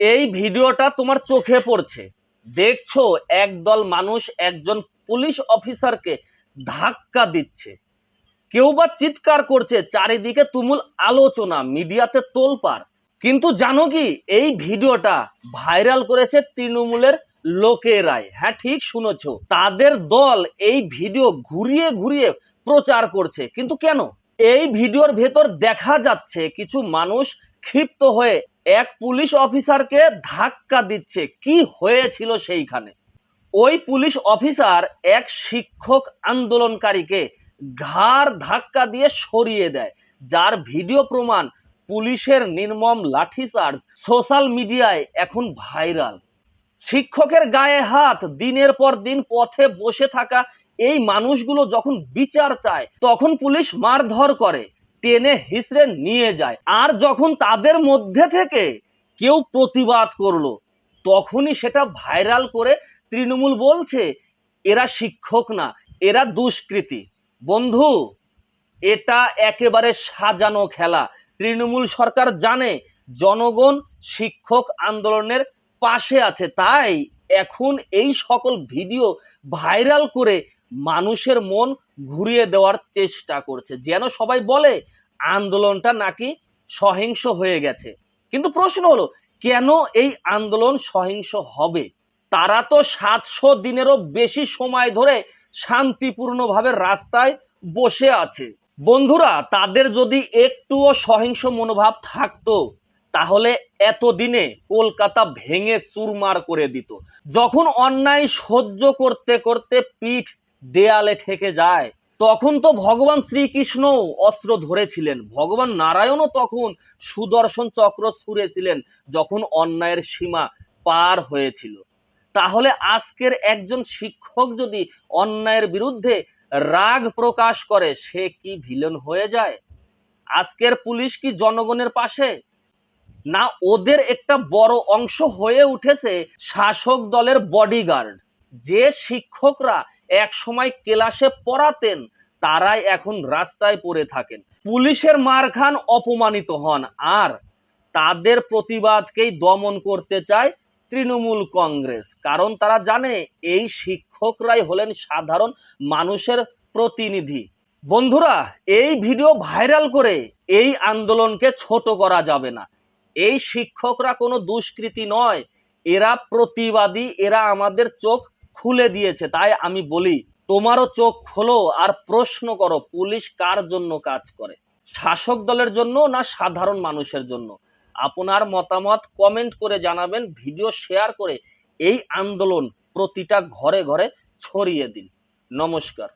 এই ভিডিওটা তোমার চোখে পড়ছে। দেখছ, একদল মানুষ একজন পুলিশ অফিসারকে ধাক্কা দিচ্ছে। কেউ বা চিৎকার করছে, চারিদিকে তুমুল আলোচনা, মিডিয়াতে তোলপাড়। কিন্তু জানো কি, এই ভিডিওটা ভাইরাল করেছে তৃণমূলের লোকেরাই। হ্যাঁ ঠিক শুনেছ? তাদের দল এই ভিডিও ঘুরিয়ে ঘুরিয়ে প্রচার করছে। কিন্তু কেন? এই ভিডিওর ভেতর দেখা যাচ্ছে, কিছু মানুষ ক্ষিপ্ত হয়ে এক পুলিশ অফিসারকে ধাক্কা দিচ্ছে। কি হয়েছিল সেইখানে? ওই পুলিশ অফিসার এক শিক্ষক আন্দোলনকারীকে ঘাড় ধাক্কা দিয়ে সরিয়ে দেয়, যার ভিডিও প্রমাণ পুলিশের নির্মম লাঠিচার্জ সোশ্যাল মিডিয়ায় এখন ভাইরাল। শিক্ষকের গায়ে হাত, দিনের পর দিন পথে বসে থাকা এই মানুষগুলো যখন বিচার চায়, তখন পুলিশ মারধর করে। টেনে হিসড়ে নিয়ে যায়। আর যখন তাদের মধ্যে থেকে কেউ প্রতিবাদ করল, তখনই সেটা ভাইরাল করে তৃণমূল বলছে, এরা শিক্ষক না, এরা দুষ্কৃতী। বন্ধু, এটা একেবারে সাজানো খেলা। তৃণমূল সরকার জানে জনগণ শিক্ষক আন্দোলনের পাশে আছে। তাই এখন এই সকল ভিডিও ভাইরাল করে মানুষের মন ঘুরিয়ে দেওয়ার চেষ্টা করছে। যেন সবাই বলে, আন্দোলনটা নাকি সহিংস হয়ে গেছে। কিন্তু প্রশ্ন হলো, কেন এই আন্দোলন সহিংস হবে? তারা তো সাতশো দিনেরও বেশি সময় ধরে শান্তিপূর্ণভাবে রাস্তায় বসে আছে। বন্ধুরা, তাদের যদি একটুও সহিংস মনোভাব থাকতো, তাহলে এতদিনে কলকাতা ভেঙে চুরমার করে দিত। যখন অন্যায় সহ্য করতে করতে পিঠ দেয়ালে ঠেকে যায়। তখন তো ভগবান শ্রীকৃষ্ণ অস্ত্র ধরেছিলেন। ভগবান নারায়ণও তখন সুদর্শন চক্র ছুঁড়েছিলেন যখন অন্যায়ের সীমা পার হয়েছিল। তাহলে আজকের একজন শিক্ষক যদি অন্যায়ের বিরুদ্ধে রাগ প্রকাশ করে, সে কি ভিলেন হয়ে যায়? আজকের পুলিশ কি জনগণের পাশে? না ওদের একটা বড় অংশ হয়ে উঠেছে শাসক দলের বডিগার্ড যে শিক্ষকরা এক সময় ক্লাসে পড়াতেন তারাই এখন রাস্তায় পড়ে থাকেন। পুলিশের মার খান অপমানিত হন, আর তাদের প্রতিবাদকেই দমন করতে চায় তৃণমূল কংগ্রেস। কারণ তারা জানে, এই শিক্ষকরাই হলেন সাধারণ মানুষের প্রতিনিধি। বন্ধুরা, এই ভিডিও ভাইরাল করে এই আন্দোলনকে ছোট করা যাবে না। এই শিক্ষকরা কোনো দুষ্কৃতী নয়। এরা প্রতিবাদী, এরা আমাদের চোখ খুলে দিয়েছে, তাই আমি বলি, তোমারও চোখ খোলো আর প্রশ্ন করো, পুলিশ কার জন্য কাজ করে? শাসক দলের জন্য না সাধারণ মানুষের জন্য? আপনার মতামত কমেন্ট করে জানাবেন ভিডিও শেয়ার করে এই আন্দোলন প্রতিটা ঘরে ঘরে ছড়িয়ে দিন। নমস্কার।